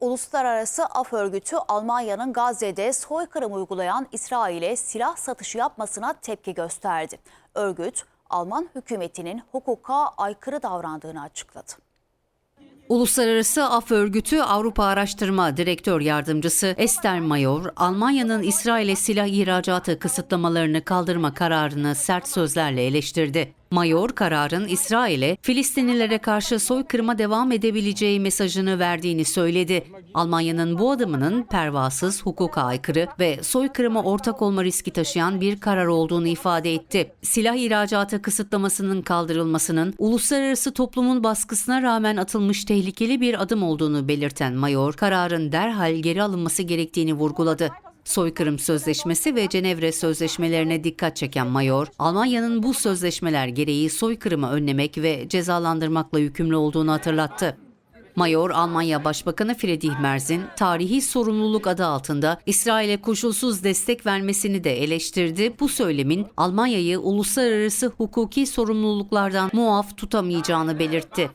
Uluslararası Af Örgütü Almanya'nın Gazze'de soykırım uygulayan İsrail'e silah satışı yapmasına tepki gösterdi. Örgüt, Alman hükümetinin hukuka aykırı davrandığını açıkladı. Uluslararası Af Örgütü Avrupa Araştırma Direktör Yardımcısı Esther Mayor, Almanya'nın İsrail'e silah ihracatı kısıtlamalarını kaldırma kararını sert sözlerle eleştirdi. Mayor kararın İsrail'e Filistinlilere karşı soykırıma devam edebileceği mesajını verdiğini söyledi. Almanya'nın bu adımının pervasız, hukuka aykırı ve soykırıma ortak olma riski taşıyan bir karar olduğunu ifade etti. Silah ihracatı kısıtlamasının kaldırılmasının uluslararası toplumun baskısına rağmen atılmış tehlikeli bir adım olduğunu belirten Mayor, kararın derhal geri alınması gerektiğini vurguladı. Soykırım Sözleşmesi ve Cenevre Sözleşmelerine dikkat çeken Mayor, Almanya'nın bu sözleşmeler gereği soykırımı önlemek ve cezalandırmakla yükümlü olduğunu hatırlattı. Mayor, Almanya Başbakanı Friedrich Merz'in tarihi sorumluluk adı altında İsrail'e koşulsuz destek vermesini de eleştirdi. Bu söylemin Almanya'yı uluslararası hukuki sorumluluklardan muaf tutamayacağını belirtti.